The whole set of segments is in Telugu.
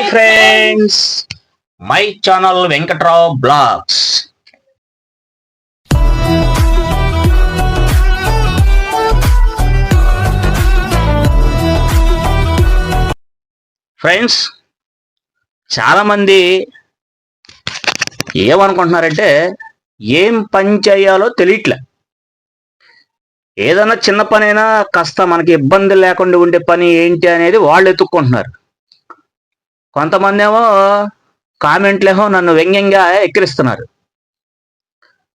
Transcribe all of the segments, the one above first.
Hi friends my channel Venkatrao blogs friends చాలామంది ఏమనుకుంటున్నారంటే ఏం పని చేయాలో తెలియట్లే. ఏదైనా చిన్న పనైనా కాస్త మనకి ఇబ్బంది లేకుండా ఉండే పని ఏంటి అనేది వాళ్ళు ఎత్తుక్కుంటున్నారు. కొంతమంది ఏమో కామెంట్లేమో నన్ను వ్యంగ్యంగా ఎక్కిరిస్తున్నారు.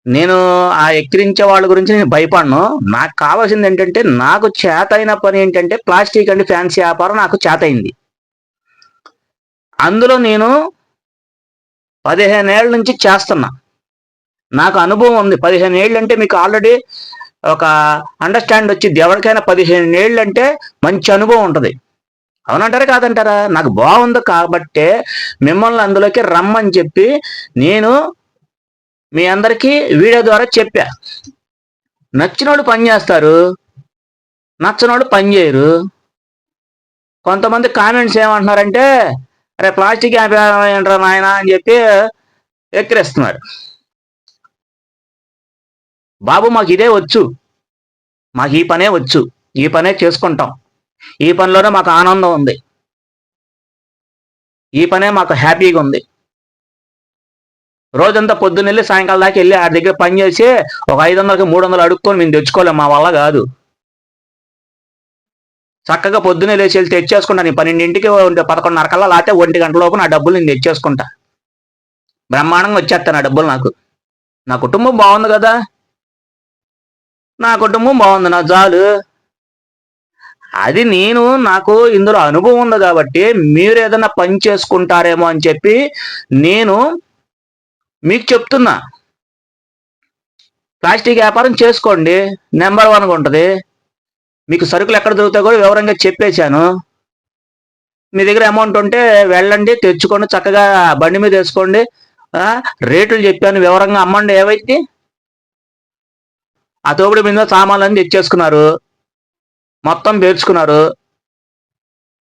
నేను ఆ ఎక్కిరించే వాళ్ళ గురించి నేను భయపడను. నాకు కావాల్సింది ఏంటంటే నాకు చేతైన పని ఏంటంటే ప్లాస్టిక్ అండ్ ఫ్యాన్సీ వ్యాపారం నాకు చేతైంది అందులో నేను పదిహేను ఏళ్ళ నుంచి చేస్తున్నా. నాకు అనుభవం ఉంది. పదిహేను ఏళ్ళు అంటే మీకు ఆల్రెడీ ఒక అండర్స్టాండ్ వచ్చింది ఎవరికైనా పదిహేను ఏళ్ళు అంటే మంచి అనుభవం ఉంటుంది. అవునంటారా కాదంటారా? నాకు బాగుంది కాబట్టే మిమ్మల్ని అందులోకి రమ్మని చెప్పి నేను మీ అందరికీ వీడియో ద్వారా చెప్పా. నచ్చినోడు పని చేస్తారు నచ్చనోడు పని చేయరు. కొంతమంది కామెంట్స్ ఏమంటున్నారంటే అరే ప్లాస్టిక్ ఏంట్రా నాయన అని చెప్పి ఎక్కిరిస్తున్నారు. బాబు మాకు ఇదే వచ్చు. మాకు ఈ పనే వచ్చు. ఈ పనే చేసుకుంటాం. ఈ పనిలోనే మాకు ఆనందం ఉంది. ఈ పనే మాకు హ్యాపీగా ఉంది. రోజంతా పొద్దున్నెళ్ళి సాయంకాలం దాకా వెళ్ళి ఆ దగ్గర పని చేసి ఒక ఐదు వందలకి మూడు వందలు అడుక్కొని మేము తెచ్చుకోలేం మా వల్ల కాదు. చక్కగా పొద్దున్నే లేచి వెళ్ళి తెచ్చేసుకుంటా. నేను పన్నెండింటికి ఉంటే పదకొండున్నరకల్లా లేకపోతే ఒంటి గంట లోపు నా డబ్బులు నేను తెచ్చేసుకుంటా. బ్రహ్మాండంగా వచ్చేస్తాను నా డబ్బులు నాకు. నా కుటుంబం బాగుంది కదా. నా కుటుంబం బాగుంది నా చాలు అది నేను నాకు ఇందులో అనుభవం ఉంది కాబట్టి మీరు ఏదైనా పని చేసుకుంటారేమో అని చెప్పి నేను మీకు చెప్తున్నా. ప్లాస్టిక్ వ్యాపారం చేసుకోండి. నెంబర్ వన్గా ఉంటుంది. మీకు సరుకులు ఎక్కడ దొరుకుతాయో కూడా వివరంగా చెప్పేశాను. మీ దగ్గర అమౌంట్ ఉంటే వెళ్ళండి తెచ్చుకోండి చక్కగా బండి మీద వేసుకోండి. రేట్లు చెప్పాను వివరంగా అమ్మండి ఏవైతే. ఆ తోపుడు మీద సామాన్లన్నీ తెచ్చేసుకున్నారు. మొత్తం పేర్చుకున్నారు.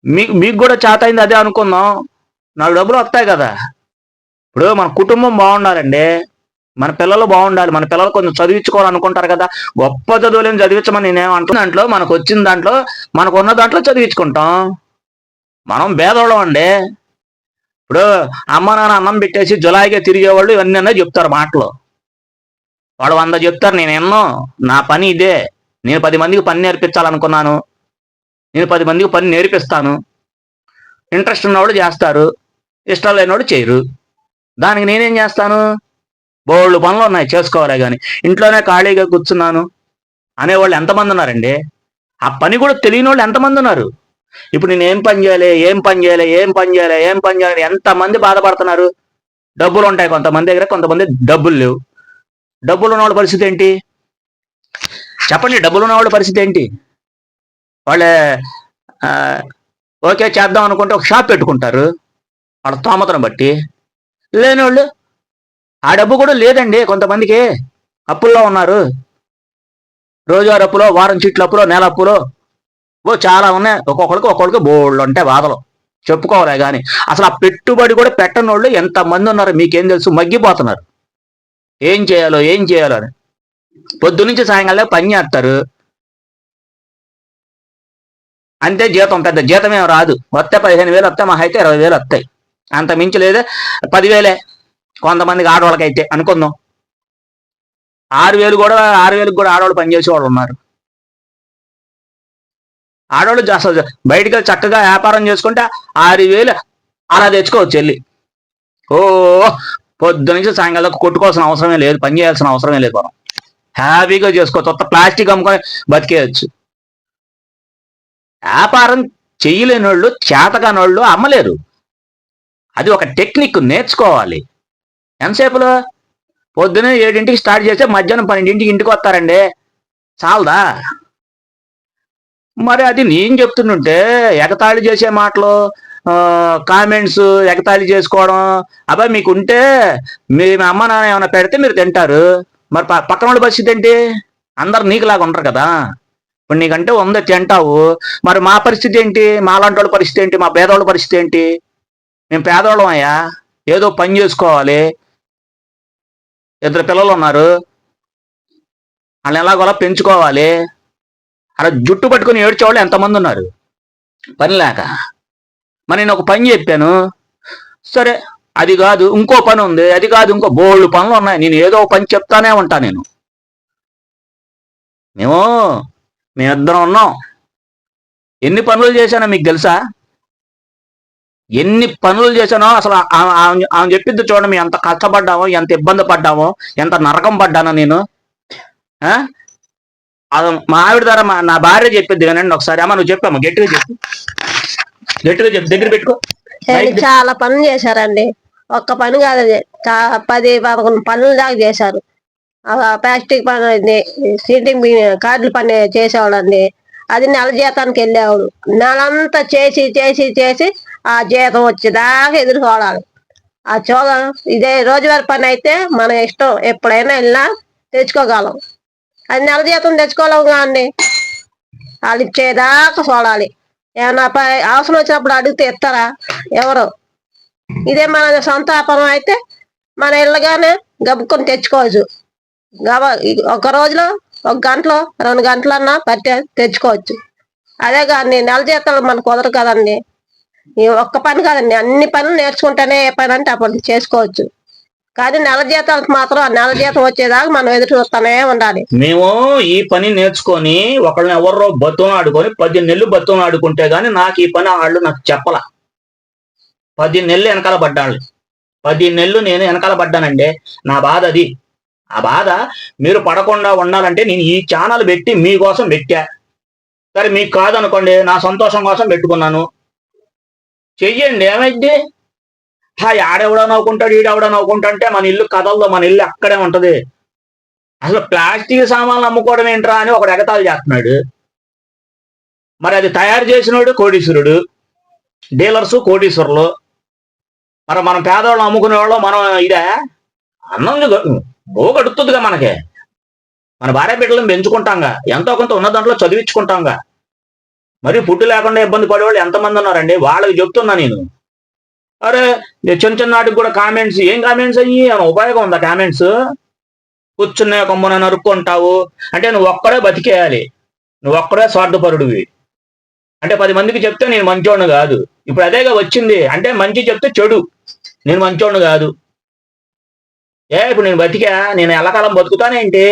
మీకు మీకు కూడా చేత అయింది అదే అనుకుందాం. నాలుగు డబ్బులు వస్తాయి కదా. ఇప్పుడు మన కుటుంబం బాగుండాలండి. మన పిల్లలు బాగుండాలి. మన పిల్లలు కొంచెం చదివించుకోవాలనుకుంటారు కదా. గొప్ప చదువులేని చదివించమని నేనేం దాంట్లో మనకు వచ్చిన దాంట్లో మనకు ఉన్న దాంట్లో చదివించుకుంటాం. మనం భేదోళం అండి. ఇప్పుడు అమ్మ నాన్న అన్నం పెట్టేసి జులాయిగా తిరిగేవాళ్ళు ఇవన్నీ అన్నా చెప్తారు మాటలు. వాడు వంద చెప్తారు నేను ఎన్నో. నా పని ఇదే. నేను పది మందికి పని నేర్పించాలనుకున్నాను. నేను పది మందికి పని నేర్పిస్తాను. ఇంట్రెస్ట్ ఉన్నవాడు చేస్తారు. ఇష్టం లేనివాడు చేయరు. దానికి నేనేం చేస్తాను? బోళ్ళు పనులు ఉన్నాయి చేసుకోవాలి కానీ ఇంట్లోనే ఖాళీగా కూర్చున్నాను. అనేవాళ్ళు ఎంతమంది ఉన్నారండి? ఆ పని కూడా తెలియని వాళ్ళు ఎంతమంది ఉన్నారు? ఇప్పుడు నేను ఏం పని చేయాలి? ఏం పని చేయాలి? ఏం పని చేయాలి? ఏం పని చేయాలి? ఎంతమంది బాధపడుతున్నారు? డబ్బులు ఉంటాయి కొంతమంది దగ్గర కొంతమంది డబ్బులు లేవు. డబ్బులు ఉన్నవాళ్ళ పరిస్థితి ఏంటి? చెప్పండి డబ్బులు ఉన్నవాళ్ళ పరిస్థితి ఏంటి? వాళ్ళే ఓకే చేద్దాం అనుకుంటే ఒక షాప్ పెట్టుకుంటారు వాళ్ళ స్తోమతను బట్టి. లేని వాళ్ళు ఆ డబ్బు కూడా లేదండి కొంతమందికి అప్పుల్లో ఉన్నారు. రోజువారి అప్పులో వారం చీట్ల అప్పులో నెల అప్పులో ఓ చాలా ఉన్నాయి. ఒక్కొక్కరికి ఒక్కొక్కరికి బోళ్ళు ఉంటాయి బాధలు. చెప్పుకోవాలి కానీ అసలు ఆ పెట్టుబడి కూడా పెట్టని వాళ్ళు ఎంతమంది ఉన్నారు మీకేం తెలుసు? మగ్గిపోతున్నారు. ఏం చేయాలో ఏం చేయాలో అని. పొద్దు నుంచి సాయంకాలం పని చేస్తారు. అంతే జీతం పెద్ద జీతం ఏం రాదు. వస్తే పదిహేను వేలు వస్తే మా అయితే ఇరవై వేలు వస్తాయి. అంత మించి లేదా. పదివేలే. కొంతమందికి ఆడవాళ్ళకి అయితే అనుకుందాం. ఆరు వేలు కూడా ఆరు వేలకు కూడా ఆడవాళ్ళు పనిచేసే వాళ్ళు ఉన్నారు. ఆడవాళ్ళు అసలు బయటకు వెళ్ళి చక్కగా వ్యాపారం చేసుకుంటే ఆరు వేలు అలా తెచ్చుకోవచ్చు వెళ్ళి. ఓ పొద్దు నుంచి సాయంకాలం కొట్టుకోవాల్సిన అవసరమే లేదు. పని చేయాల్సిన అవసరమే లేదు మనం. హ్యాపీగా చేసుకోవచ్చు కొత్త ప్లాస్టిక్ అమ్ముకొని బతికేయచ్చు. వ్యాపారం చెయ్యలేని వాళ్ళు చేతకాని వాళ్ళు అమ్మలేరు. అది ఒక టెక్నిక్ నేర్చుకోవాలి. ఎంతసేపులో? పొద్దునే ఏడింటికి స్టార్ట్ చేస్తే మధ్యాహ్నం పన్నెండింటికి ఇంటికి వస్తారండి. చాలదా? మరి అది నేను చెప్తుంటే ఎగతాళి చేసే మాటలు కామెంట్స్ ఎగతాళి చేసుకోవడం అబ్బాయి మీకు ఉంటే మీ అమ్మ నాన్న ఏమైనా పెడితే మీరు తింటారు. మరి పక్కన వాళ్ళ పరిస్థితి ఏంటి? అందరు నీకులాగా ఉండరు కదా. ఇప్పుడు నీకంటే ఉంది తింటావు మరి మా పరిస్థితి ఏంటి? మా లాంటి వాళ్ళ పరిస్థితి ఏంటి? మా పేదవాళ్ళ పరిస్థితి ఏంటి? మేము పేదవాళ్ళం అయ్యా. ఏదో పని చేసుకోవాలి. ఇద్దరు పిల్లలు ఉన్నారు. వాళ్ళని ఎలాగోలా పెంచుకోవాలి. అలా జుట్టు పట్టుకుని ఏడ్చేవాళ్ళు ఎంతమంది ఉన్నారు? పని లేక. మరి నేను ఒక పని చెప్పాను. సరే అది కాదు ఇంకో పని ఉంది. అది కాదు ఇంకో బోల్డ్ పనులు ఉన్నాయి. నేను ఏదో పని చెప్తానే ఉంటా నేను. మేము మేమిద్దరం ఉన్నాం. ఎన్ని పనులు చేశానో మీకు తెలుసా? ఎన్ని పనులు చేశానో అసలు ఆమె ఆమె చెప్పింది చూడండి మేము ఎంత కష్టపడ్డామో ఎంత ఇబ్బంది పడ్డామో ఎంత నరకం పడ్డానో నేను. మా ఆవిడ ద్వారా మా- నా భార్య చెప్పిద్ది వినండి ఒకసారి. అమ్మ నువ్వు చెప్పమ్మా గట్టిగా చెప్పు. గట్టిగా చెప్పు దగ్గర పెట్టుకో. చాలా పనులు చేశారండి. ఒక్క పని కాదు పది పదకొండు పనులు దాకా చేశారు. ఆ ప్లాస్టిక్ పని అయింది, సీటింగ్ కార్డుల పని చేసేవాడండి అది నెల జీతానికి వెళ్ళేవాడు. నెలంతా చేసి చేసి చేసి ఆ జీతం వచ్చేదాకా ఎదురు చూడాలి ఆ చూడ ఇదే రోజువారి పని అయితే మన ఇష్టం. ఎప్పుడైనా వెళ్ళినా తెచ్చుకోగలం. అది నెల జీతం తెచ్చుకోలేము కానీ వాళ్ళు ఇచ్చేదాకా చూడాలి. ఏమన్నా ప- అవసరం వచ్చినప్పుడు అడిగితే ఇస్తారా? ఎవరు? ఇదే మన సొంత వ్యాపారం అయితే మన ఇళ్ళగానే గబుక్కొని తెచ్చుకోవచ్చు. గబ ఒక రోజులో ఒక గంటలో రెండు గంటలన్నా పట్టే తెచ్చుకోవచ్చు. అదే కానీ నెల జీతాలు మనకు కుదరదు కదండి. ఈ ఒక్క పని కదండి అన్ని పనులు నేర్చుకుంటేనే ఏ పని అంటే అప్పుడు చేసుకోవచ్చు. కానీ నెల జీతాలకు మాత్రం ఆ నెల జీతం వచ్చేదాకా మనం ఎదురు చూస్తానే ఉండాలి. మేము ఈ పని నేర్చుకొని ఒకళ్ళని ఎవరో బతును ఆడుకొని పది నెలలు బతును ఆడుకుంటే గానీ నాకు ఈ పని వాళ్ళు నాకు చెప్పలా. పది నెలలు వెనకాల పడ్డాను పది నెలలు నేను వెనకాల పడ్డానండి. నా బాధ అది. ఆ బాధ మీరు పడకుండా ఉండాలంటే నేను ఈ ఛానల్ పెట్టి మీకోసం పెట్టా. సరే మీకు కాదనుకోండి నా సంతోషం కోసం పెట్టుకున్నాను. చెయ్యండి ఏమైంది? హా ఆడెవడో నవ్వుకుంటాడు ఈడెవడో నవ్వుకుంటా అంటే మన ఇల్లు కదల్లో మన ఇల్లు అక్కడే ఉంటది. అసలు ప్లాస్టిక్ సామాన్లు అమ్ముకోవడం ఏంట్రా అని ఒకడు ఎగతాలు చేస్తున్నాడు. మరి అది తయారు చేసినోడు కోటీశ్వరుడు. డీలర్స్ కోటీశ్వరులు. మరి మనం పేదవాళ్ళం అమ్ముకునే వాళ్ళం మనం ఇదే? అన్నం బోగడుతుందిగా మనకి. మన భార్య బిడ్డలను పెంచుకుంటాంగా. ఎంతో కొంత ఉన్న దాంట్లో చదివించుకుంటాంగా. మరి పుట్టు లేకుండా ఇబ్బంది పడేవాళ్ళు ఎంతమంది ఉన్నారండి? వాళ్ళకి చెప్తున్నా నేను. అరే చిన్న చిన్నటికి కూడా కామెంట్స్ ఏం కామెంట్స్ అయ్యి? ఏమైనా ఉపయోగం ఉందా కామెంట్స్? కూర్చున్న కొమ్మన నరుక్కుంటావు. అంటే నువ్వు ఒక్కడే బతికేయాలి. నువ్వు ఒక్కడే స్వార్థపరుడివి. అంటే పది మందికి చెప్తే నేను మంచోడు కాదు. ఇప్పుడు అదేగా వచ్చింది. అంటే మంచి చెప్తే చెడు. నేను మంచోడు కాదు. ఏ ఇప్పుడు నేను బతికా నేను ఎల్లకాలం బతుకుతానేంటి?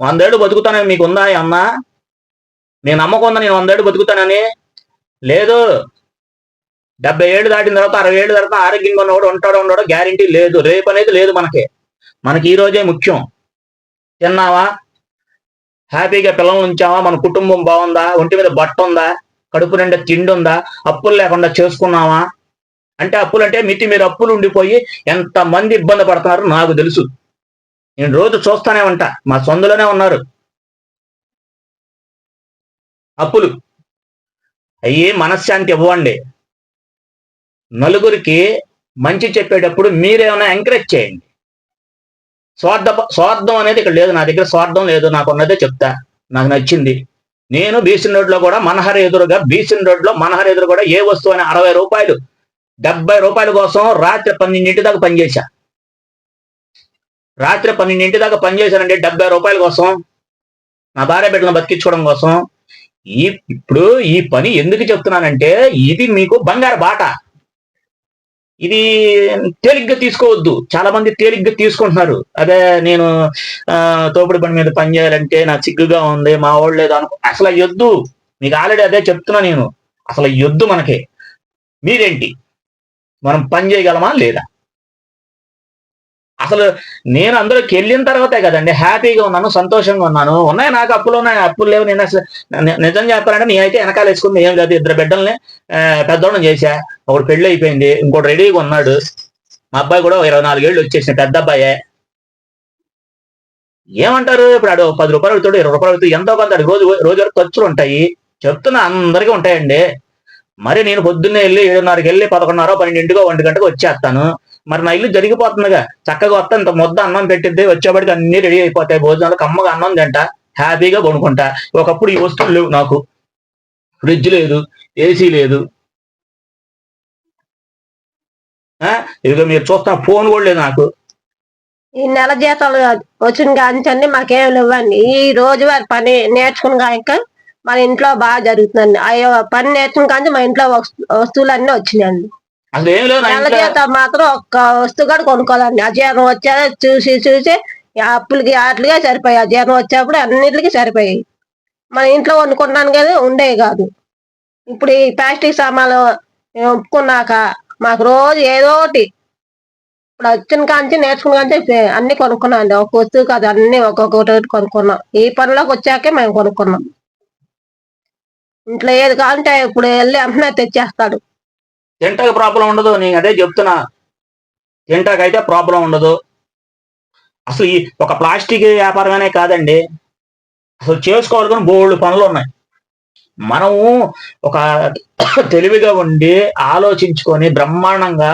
వందేళ్ళు బతుకుతానని మీకు ఉందా అమ్మా నేను నమ్మకం నేను వందేళ్ళు బతుకుతానని? లేదు. డెబ్బై ఏళ్ళు దాటిన తర్వాత అరవై ఏళ్ళు తర్వాత ఆరోగ్యంగా ఉన్నవాడు ఉంటాడో ఉండడో గ్యారంటీ లేదు. రేపు అనేది లేదు మనకి. మనకి ఈ రోజే ముఖ్యం. తిన్నావా? హ్యాపీగా పిల్లలు ఉంచావా? మన కుటుంబం బాగుందా? ఒంటి మీద బట్ట ఉందా? కడుపు నిండా తిండి ఉందా? అప్పులు లేకుండా చేసుకున్నావా? అంటే అప్పులు అంటే మితి మీద అప్పులు ఉండిపోయి ఎంత మంది ఇబ్బంది పడుతున్నారు నాకు తెలుసు. నేను రోజు చూస్తానే ఉంటా. మా సొందులోనే ఉన్నారు. అప్పులు. అయ్యి మనశ్శాంతి ఇవ్వండి. నలుగురికి మంచి చెప్పేటప్పుడు మీరేమైనా ఎంకరేజ్ చేయండి. స్వార్థ స్వార్థం అనేది ఇక్కడ లేదు. నా దగ్గర స్వార్థం లేదు. నాకు ఉన్నదే చెప్తా. నాకు నచ్చింది. నేను బీసన్ రోడ్లో కూడా మనహర్ ఎదురుగా బీసన్ రోడ్లో మనహర్ ఎదురు కూడా ఏ వస్తువు అని అరవై రూపాయలు డెబ్బై రూపాయల కోసం రాత్రి పన్నెండింటి దాకా పనిచేశా రాత్రి పన్నెండింటి దాకా పనిచేశానండి డెబ్బై రూపాయల కోసం. నా భార్య బిడ్డలను బతికించుకోవడం కోసం. ఈ ఇప్పుడు ఈ పని ఎందుకు చెప్తున్నానంటే ఇది మీకు బంగారు బాట. ఇది తేలిగ్గా తీసుకోవద్దు. చాలా మంది తేలిగ్గా తీసుకుంటున్నారు. అదే నేను తోపుడు పని మీద పని చేయాలంటే నాకు సిగ్గుగా ఉంది మా వాళ్ళు లేదు అనుకో అసలు యొద్దు. మీకు ఆల్రెడీ అదే చెప్తున్నా నేను. అసలు యొద్దు మనకి. మీరేంటి? మనం పని చేయగలమా లేదా? అసలు నేను అందరికి వెళ్ళిన తర్వాతే కదండి హ్యాపీగా ఉన్నాను సంతోషంగా ఉన్నాను. ఉన్నాయి నాకు అప్పులు ఉన్నాయి అప్పులు లేవు. నేను అసలు నిజం చెప్పాలంటే నేనైతే వెనకాల వేసుకుంది ఏం లేదు. ఇద్దరు బిడ్డల్ని ఆ, పెద్దోళ్ళని చేశా. ఒకడు పెళ్ళి అయిపోయింది ఇంకోటి రెడీగా ఉన్నాడు. మా అబ్బాయి కూడా ఇరవై నాలుగేళ్ళు వచ్చేసిన పెద్ద అబ్బాయే. ఏమంటారు? ఇప్పుడు ఆడు పది రూపాయలు అవుతాడు ఇరవై రూపాయలు అవుతాడు ఎంతో కొంత రోజు రోజు వరకు ఖర్చులు ఉంటాయి. చెప్తున్నా అందరికీ ఉంటాయండి. మరి నేను పొద్దున్నే వెళ్ళి ఏడున్నరకి వెళ్ళి పదకొండున్నర పన్నెండింటికో ఒంటి గంటకు వచ్చేస్తాను. మరి నా ఇల్లు జరిగిపోతుందిగా. చక్కగా వస్తా ఇంత ముద్ద అన్నం పెట్టిద్ది వచ్చేప్పటికి అన్ని రెడీ అయిపోతాయి భోజనాలు కమ్మగా అన్నం తింటా హ్యాపీగా కొనుక్కుంటా ఒకప్పుడు ఈ వస్తువులు లేవు నాకు. ఫ్రిడ్జ్ లేదు ఏసీ లేదు. ఇదిగో మీరు చూస్తున్న ఫోన్ కూడా లేదు నాకు. ఈ నెల జీతాలు వచ్చిన కాంచండి మాకేం లేవండి. ఈ రోజువారి పని నేర్చుకున్న ఇంకా మన ఇంట్లో బాగా జరుగుతుందండి. అయ్యో పని నేర్చుకున్న కానీ మా ఇంట్లో వస్తు- వస్తువులన్నీ వచ్చినాయండి. అసలు ఏం లేదు నా నెల ఇంట్లో. జీతం మాత్రం ఒక్క వస్తువు కూడా కొనుక్కోవాలండి. ఆ జీతం వచ్చా చూసి చూసి అప్పులకి వాటిగా సరిపోయాయి. ఆ జీతం వచ్చేప్పుడు అన్నిటికి సరిపోయాయి. మన ఇంట్లో వండుకున్నాను కదా ఉండేవి కాదు. ఇప్పుడు ఈ ప్లాస్టిక్ సామాన్లు ఒప్పుకున్నాక మాకు రోజు ఏదో ఒకటి ఇప్పుడు వచ్చిన కాంచి నేర్చుకున్న కాంచి అన్ని కొనుక్కున్నాం అండి ఒక వస్తువు కాదు అన్ని ఒక్కొక్కటి కొనుక్కున్నాం. ఈ పనిలోకి వచ్చాకే మేము కొనుక్కున్నాం. ఇంట్లో ఏది కావాలంటే ఇప్పుడు వెళ్ళి వెంటనే తెచ్చేస్తాడు. తింటాకి ప్రాబ్లం ఉండదు నేను అదే చెప్తున్నా. తింటాకైతే అయితే ప్రాబ్లం ఉండదు. అసలు ఈ ఒక ప్లాస్టిక్ వ్యాపారమేనే కాదండి. అసలు చేసుకోవాలి కానీ పనులు ఉన్నాయి. మనము ఒక తెలివిగా ఉండి ఆలోచించుకొని బ్రహ్మాండంగా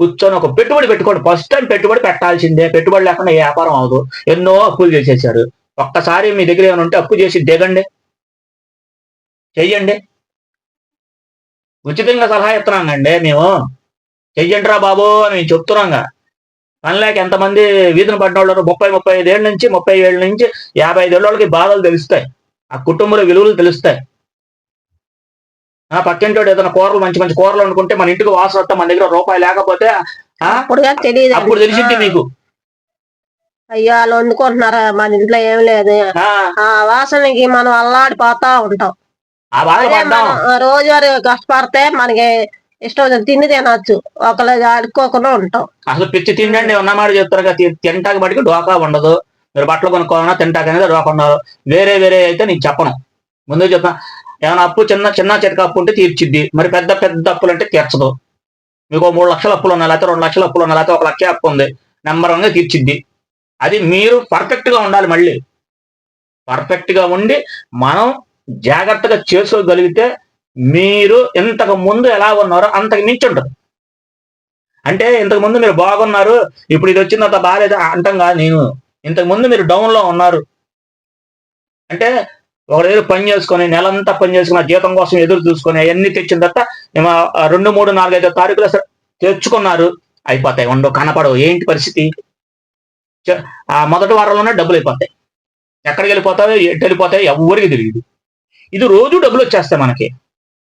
కూర్చొని ఒక పెట్టుబడి పెట్టుకోండి. ఫస్ట్ టైం పెట్టుబడి పెట్టాల్సిందే. పెట్టుబడి లేకుండా ఏ వ్యాపారం అవదు ఎన్నో అప్పులు చేసేసారు. ఒక్కసారి మీ దగ్గర ఏమైనా ఉంటే అప్పు చేసి దిగండి. చెయ్యండి. ఉచితంగా సలహా ఇస్తున్నాం అండి మేము. చెయ్యండి రా బాబు అని చెప్తున్నాంగా. పని లేక ఎంతమంది వీధిని పడిన వాళ్ళు ముప్పై ముప్పై ఐదేళ్ళ నుంచి ముప్పై ఏళ్ళ నుంచి యాభై ఐదేళ్ళ వాళ్ళకి బాధలు తెలుస్తాయి. ఆ కుటుంబంలో విలువలు తెలుస్తాయి. ఆ పక్కింటోడు ఏదైనా కూరలు మంచి మంచి కూరలు అనుకుంటే మన ఇంటికి వాసన వస్తే మన దగ్గర రూపాయి లేకపోతే అప్పుడు కానీ తెలియదు. అప్పుడు తెలిసింది మీకు. అయ్యో వాళ్ళు వండుకుంటున్నారా? మన ఇంట్లో ఏం లేదు. ఆ వాసనకి మనం అల్లాడిపోతా ఉంటాం. ఆ బాధ అదే పడ్డాం. మనం రోజువారీ కష్టపడితే మనకి ఇష్టం వచ్చిన తిండి తినొచ్చు. ఒకళ్ళు ఆడుకోకుండా ఉంటాం. అసలు పిచ్చి తిండండి ఉన్నమాట చెప్తారు తింటాకి బడికి డోకా ఉండదు. మీరు బట్టలు కొనుక్కోవాలన్నా తింటాకి అనేది డోకా ఉండదు. వేరే వేరే అయితే నీకు చెప్పను. ముందు చెప్తా ఏమైనా అప్పు చిన్న చిన్న చితక అప్పు ఉంటే తీర్చిద్ది. మరి పెద్ద పెద్ద అప్పులు అంటే తీర్చదు. మీకు మూడు లక్షల అప్పులు ఉన్నాయి లేకపోతే రెండు లక్షల అప్పులు ఉన్నాయి లేకపోతే ఒక లక్ష అప్పు ఉంది. నెంబర్ వన్గా తీర్చిద్ది. అది మీరు పర్ఫెక్ట్గా ఉండాలి మళ్ళీ. పర్ఫెక్ట్గా ఉండి మనం జాగ్రత్తగా చేసుకోగలిగితే మీరు ఇంతకు ముందు ఎలా ఉన్నారో అంతకు మించి అంటే ఇంతకు ముందు మీరు బాగున్నారు ఇప్పుడు ఇది వచ్చిన తర్వాత బాగాలేదు అంటాం కాదు నేను. ఇంతకు ముందు మీరు డౌన్లో ఉన్నారు. అంటే ఒక దగ్గర పని చేసుకొని నెలంతా పని చేసుకుని జీతం కోసం ఎదురు చూసుకొని అవన్నీ తెచ్చిన తర్వాత రెండు మూడు నాలుగైదు తారీఖులు తెచ్చుకున్నారు. అయిపోతాయి ఉండవు కనపడవు. ఏంటి పరిస్థితి? చ- ఆ మొదటి వారంలోనే డబ్బులు అయిపోతాయి. ఎక్కడికి వెళ్ళిపోతాయో ఎటు వెళ్ళిపోతాయో ఎవరికి తెలియదు. ఇది రోజు డబ్బులు వచ్చేస్తాయి మనకి.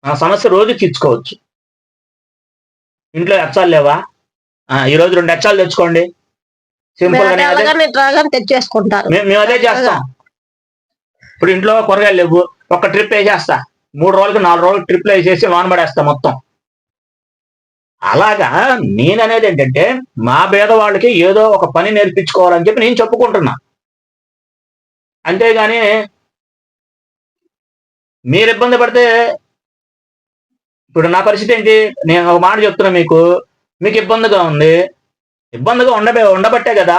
ఆ సమస్య రోజు తీర్చుకోవచ్చు. ఇంట్లో ఎచ్చాలు లేవా? ఆ, ఈ రోజు రెండు ఎచ్చాలు తెచ్చుకోండి. సింపుల్ తెచ్చేసుకుంటారు. మేము అదే చేస్తాం. ఇప్పుడు ఇంట్లో కూరగాయలు లేవు. ఒక ట్రిప్ వేసేస్తా. మూడు రోజులకి నాలుగు రోజులు ట్రిప్లు వేసేసి వాన పడేస్తా మొత్తం. అలాగా నేననేది ఏంటంటే మా పేదవాళ్ళకి ఏదో ఒక పని నేర్పించుకోవాలని చెప్పి నేను చెప్పుకుంటున్నా. అంతేగాని మీరు ఇబ్బంది పడితే ఇప్పుడు నా పరిస్థితి ఏంటి? నేను ఒక మాట చెప్తున్నా మీకు. మీకు ఇబ్బందిగా ఉంది. ఇబ్బందిగా ఉండబే ఉండబట్టే కదా.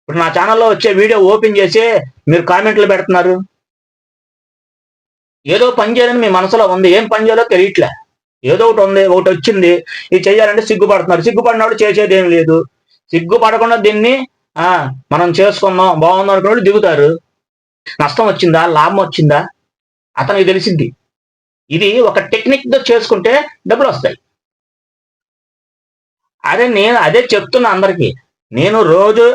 ఇప్పుడు నా ఛానల్లో వచ్చే వీడియో ఓపెన్ చేసి మీరు కామెంట్లు పెడుతున్నారు. ఏదో పని చేయాలని మీ మనసులో ఉంది. ఏం పని చేయాలో తెలియట్లే. ఏదో ఒకటి ఉంది ఒకటి వచ్చింది. ఇది చేయాలంటే సిగ్గుపడుతున్నారు. సిగ్గుపడినప్పుడు చేసేది ఏం లేదు. సిగ్గుపడకుండా దీన్ని మనం చేసుకుందాం బాగుంది వాళ్ళు దిగుతారు. నష్టం వచ్చిందా? లాభం వచ్చిందా? అతనికి తెలిసింది. ఇది ఒక టెక్నిక్తో చేసుకుంటే డబ్బులు వస్తాయి. అదే నేను అదే చెప్తున్నా అందరికీ. నేను రోజు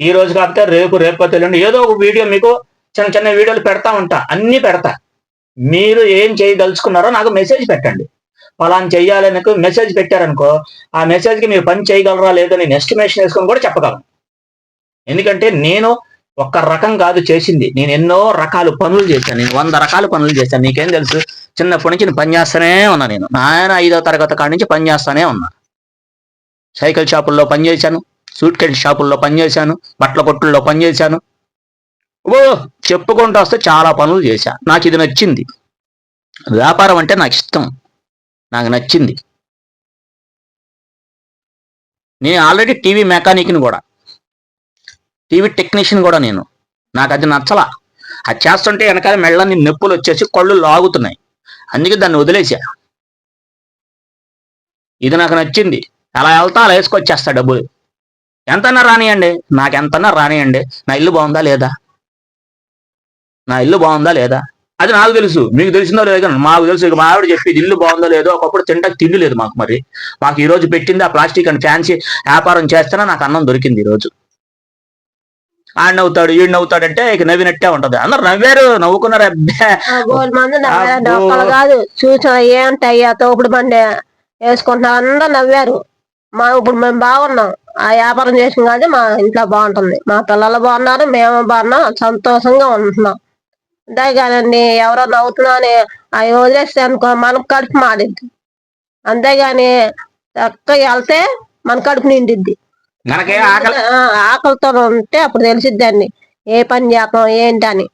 ఈ రోజు కాకపోతే రేపు రేపు తెలియండి ఏదో ఒక వీడియో మీకు చిన్న చిన్న వీడియోలు పెడతా ఉంటా అన్నీ పెడతా. మీరు ఏం చేయదలుచుకున్నారో నాకు మెసేజ్ పెట్టండి. ఫలాన్ చెయ్యాలని మెసేజ్ పెట్టారనుకో ఆ మెసేజ్కి మీరు పని చేయగలరా లేదో నేను ఎస్టిమేషన్ వేసుకొని కూడా చెప్పగలను. ఎందుకంటే నేను ఒక్క రకం కాదు చేసింది. నేను ఎన్నో రకాలు పనులు చేశాను. నేను వంద రకాల పనులు చేశాను. నీకేం తెలుసు? చిన్నప్పటి నుంచి నేను పని చేస్తానే ఉన్నా నేను. నాయన ఐదో తరగతి కాడి నుంచి పని చేస్తానే ఉన్నా. సైకిల్ షాపుల్లో పనిచేశాను. సూట్ కేస్ షాపుల్లో పనిచేశాను. బట్టల కొట్టుల్లో పనిచేశాను. ఓ చెప్పుకుంటూ వస్తే చాలా పనులు చేశా. నాకు ఇది నచ్చింది. వ్యాపారం అంటే నాకు ఇష్టం. నాకు నచ్చింది. నేను ఆల్రెడీ టీవీ మెకానిక్ని కూడా. టీవీ టెక్నీషియన్ కూడా నేను. నాకు అది నచ్చలా. అది చేస్తుంటే వెనకాల మెళ్ళని నొప్పులు వచ్చేసి కళ్ళు లాగుతున్నాయి. అందుకే దాన్ని వదిలేసా. ఇది నాకు నచ్చింది. అలా వెళ్తా అలా వేసుకొచ్చేస్తా డబ్బులు. ఎంతన్నా రానియండి. నాకు ఎంతన్నా రానియండి. నా ఇల్లు బాగుందా లేదా? నా ఇల్లు బాగుందా లేదా? అది నాకు తెలుసు. మీకు తెలిసిందో లేదో మాకు తెలుసు. ఇక మా ఆవిడ చెప్పి ఇల్లు బాగుందో లేదో? ఒకప్పుడు తింటాకి తిండి లేదు మాకు మరి. మాకు ఈరోజు పెట్టింది ఆ ప్లాస్టిక్ అండ్ ఫ్యాన్సీ వ్యాపారం చేస్తేనే నాకు అన్నం దొరికింది ఈ రోజు. ఆడ నవ్వుతాడు ఈడు నవ్వుతాడంటే ఇక నవ్వినట్టే ఉంటది. అందరు నవ్వారు నవ్వుకున్నారు అబ్బే. గోల్ మంది నవ్వారండి అబ్బో. ఒక్కళ్ళు కాదు. చూసిన ఏంటయ్యా తోపుడు బండి వేసుకుంటున్నారు అందరూ నవ్వారు. మా ఇప్పుడు మేము బాగున్నాం. ఆ వ్యాపారం చేసిన కానీ మా ఇంట్లో బాగుంటుంది. మా పిల్లలు బాగున్నారు మేము బాగున్నాం సంతోషంగా ఉంటున్నాం. అంతే కాదండి ఎవరో నవ్వుతున్నా అని అవి వదిలేస్తే అనుకో మనకు కడుపు మాడిద్ది అంతేగాని చక్కగా వెళ్తే మన కడుపు నిండిద్ది. మనకే ఆకలి ఆ, ఆకలితో ఉంటే అప్పుడు తెలిసిద్దండి ఏ పని చేస్తాం ఏంటని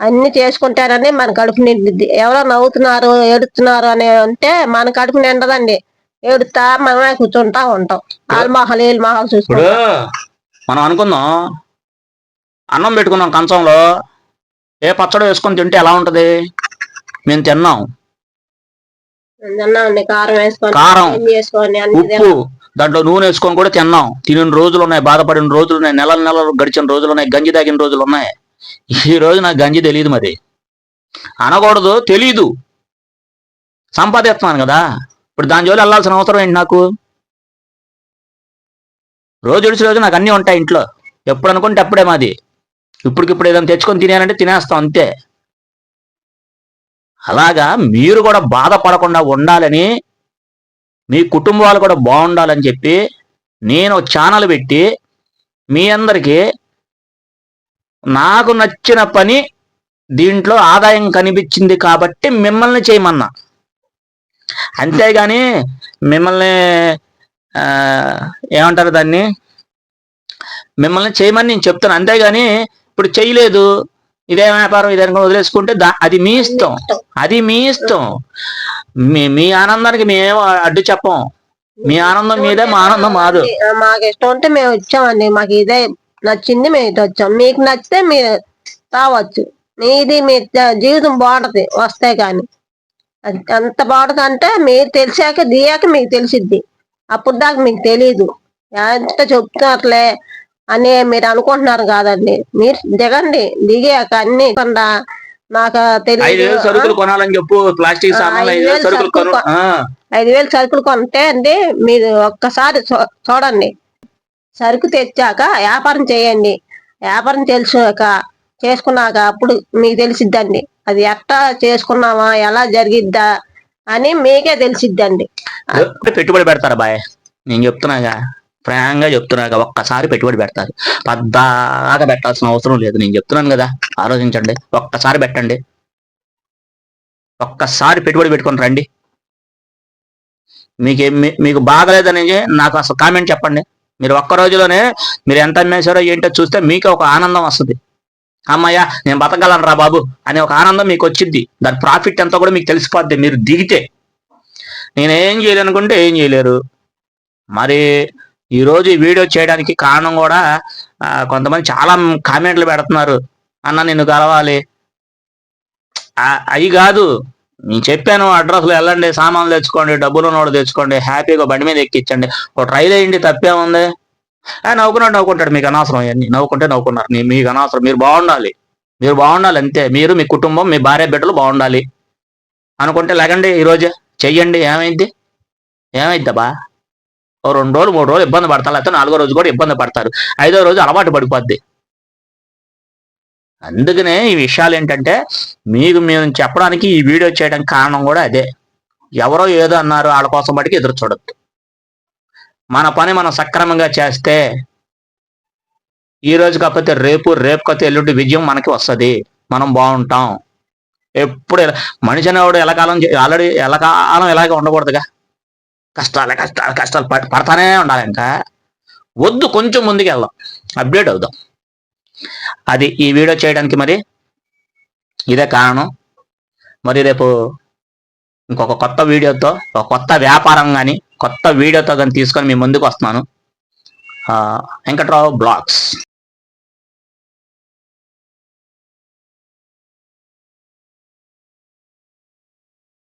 అన్ని చేసుకుంటారని మన కడుపు నిండిద్ది. ఎవరో నవ్వుతున్నారు ఏడుస్తున్నారు అని అంటే మన కడుపు నిండదండి. ఏడుస్తా మనమే కూర్చుంటా ఉంటాం. వాళ్ళ మొహాలు వీళ్ళ మొహాలు ఇప్పుడు చూసుకుంటాం మనం అనుకుందాం అన్నం పెట్టుకున్నాం కంచంలో ఏ పచ్చడి వేసుకొని తింటే ఎలా ఉంటది? మేము తిన్నాం. తిన్నామండి కారం వేసుకొని కారం, ఉప్పు దాంట్లో నూనె వేసుకొని కూడా తిన్నాం. తినిన రోజులు ఉన్నాయి బాధపడిన రోజులు ఉన్నాయి నెలల నెలలు గడిచిన రోజులు ఉన్నాయి గంజి తాగిన రోజులు ఉన్నాయి. ఈ రోజు నాకు గంజి తెలియదు మరి. అనకూడదు తెలీదు. సంపాదిస్తున్నాను కదా. ఇప్పుడు దాని జోలి వెళ్ళాల్సిన అవసరం ఏంటి నాకు? రోజు విడిచి రోజు నాకు అన్నీ ఉంటాయి ఇంట్లో. ఎప్పుడు అనుకుంటే అప్పుడే మాది. ఇప్పటికిప్పుడు ఏదైనా తెచ్చుకొని తినేయాలంటే తినేస్తాం అంతే. అలాగా మీరు కూడా బాధపడకుండా ఉండాలని మీ కుటుంబాలు కూడా బాగుండాలని చెప్పి నేను ఛానల్ పెట్టి మీ అందరికీ నాకు నచ్చిన పని దీంట్లో ఆదాయం కనిపించింది కాబట్టి మిమ్మల్ని చేయమన్నా. అంతేగాని మిమ్మల్ని ఆ, ఏమంటారు దాన్ని? మిమ్మల్ని చేయమని నేను చెప్తాను అంతేగాని ఇప్పుడు చేయలేదు ఇదే వ్యాపారం ఇదే వదిలేసుకుంటే దా- అది మీ ఇష్టం. అది మీ ఇష్టం. మీ మీ ఆనందానికి మేము అడ్డు చెప్పం. మీ ఆనందం మీదే మా ఆనందం మాదు. మాకు ఇష్టం ఉంటే మేము వచ్చామండి మాకు ఇదే నచ్చింది మేము ఇటు వచ్చాం. మీకు నచ్చితే మీరు రావచ్చు. మీది మీ జీవితం బాగుంటది వస్తే కానీ. ఎంత బాగుంటది అంటే మీరు తెలిసాక దిగాక మీకు తెలిసిద్ది. అప్పుడు దాకా మీకు తెలియదు ఎంత చెప్తున్నట్లే అని మీరు అనుకుంటున్నారు కాదండి. మీరు దిగండి. దిగాక అన్ని నాకు తెలియదు సరుకులు కొనాలని చెప్పు ప్లాస్టిక్ సామాన్లు ఐదు వేలు సరుకులు కొంటే అండి మీరు ఒక్కసారి చూడండి. సరుకు తెచ్చాక వ్యాపారం చేయండి. వ్యాపారం తెలిసాక చేసుకున్నాక అప్పుడు మీకు తెలిసిద్దండి. అది ఎట్టా చేసుకున్నామా ఎలా జరిగిద్దా అని మీకే తెలిసిద్దండి. పెట్టుబడి పెడతారు బాయ్? నేను చెప్తున్నాగా. ప్రాయంగా చెప్తున్నారు ఒక్కసారి పెట్టుబడి పెడతారు. పద్దాగా పెట్టాల్సిన అవసరం లేదు. నేను చెప్తున్నాను కదా ఆలోచించండి. ఒక్కసారి పెట్టండి. ఒక్కసారి పెట్టుబడి పెట్టుకొని రండి. మీకు మీకు బాగలేదని నాకు అసలు కామెంట్ చెప్పండి. మీరు ఒక్క రోజులోనే మీరు ఎంత అమ్మేశారో ఏంటో చూస్తే మీకు ఒక ఆనందం వస్తుంది. అమ్మయ్యా నేను బతకగలను రా బాబు అనే ఒక ఆనందం మీకు వచ్చింది దాని ప్రాఫిట్ ఎంతో కూడా మీకు తెలిసిపోద్ది. మీరు దిగితే. నేను ఏం చేయాలనుకుంటే ఏం చేయలేరు. మరి ఈరోజు ఈ వీడియో చేయడానికి కారణం కూడా కొంతమంది చాలా కామెంట్లు పెడుతున్నారు. అన్న నిన్ను కలవాలి. అవి కాదు. నేను చెప్పాను అడ్రస్లో వెళ్ళండి సామాన్లు తెచ్చుకోండి డబ్బులు ఉన్నోడు తెచ్చుకోండి హ్యాపీగా బండి మీద ఎక్కించండి. ఒక ట్రైల్ వేయండి తప్పే ఉంది నవ్వుకున్నాడు నవ్వుకుంటాడు. మీకు అనవసరం అవన్నీ నవ్వుకుంటే నవ్వుకున్నారు. మీ- మీకు అనవసరం. మీరు బాగుండాలి. మీరు బాగుండాలి అంతే. మీరు మీ కుటుంబం మీ భార్య బిడ్డలు బాగుండాలి. అనుకుంటే లేకండి ఈరోజే. చెయ్యండి. ఏమైంది? ఏమైద్దబ్బా ఓ రెండు రోజులు మూడు రోజులు ఇబ్బంది పడతారు. లేకపోతే నాలుగో రోజు కూడా ఇబ్బంది పడతారు. ఐదో రోజు అలవాటు పడిపోద్ది. అందుకనే ఈ విషయాలు ఏంటంటే మీకు మేము చెప్పడానికి ఈ వీడియో చేయడానికి కారణం కూడా అదే. ఎవరో ఏదో అన్నారు వాళ్ళ కోసం బట్టి ఎదురు చూడొద్దు. మన పని మనం సక్రమంగా చేస్తే ఈ రోజు కాకపోతే రేపు రేపు కాకపోతే ఎల్లుండి విజయం మనకి వస్తుంది. మనం బాగుంటాం. ఎప్పుడు మనిషి అనేవాడు ఎలకాలం ఆల్రెడీ ఎలకాలం ఇలాగే ఉండకూడదుగా. కష్టాలే కష్టాలు కష్టాలు పడతానే ఉండాలి ఇంకా వద్దు కొంచెం ముందుకు వెళ్దాం అప్డేట్ అవుదాం. అది ఈ వీడియో చేయడానికి మరి ఇదే కారణం. మరి రేపు ఇంకొక కొత్త వీడియోతో ఒక కొత్త వ్యాపారం కానీ కొత్త వీడియోతో కానీ తీసుకొని మీ ముందుకు వస్తున్నాను. వెంకట్రావు బ్లాగ్స్.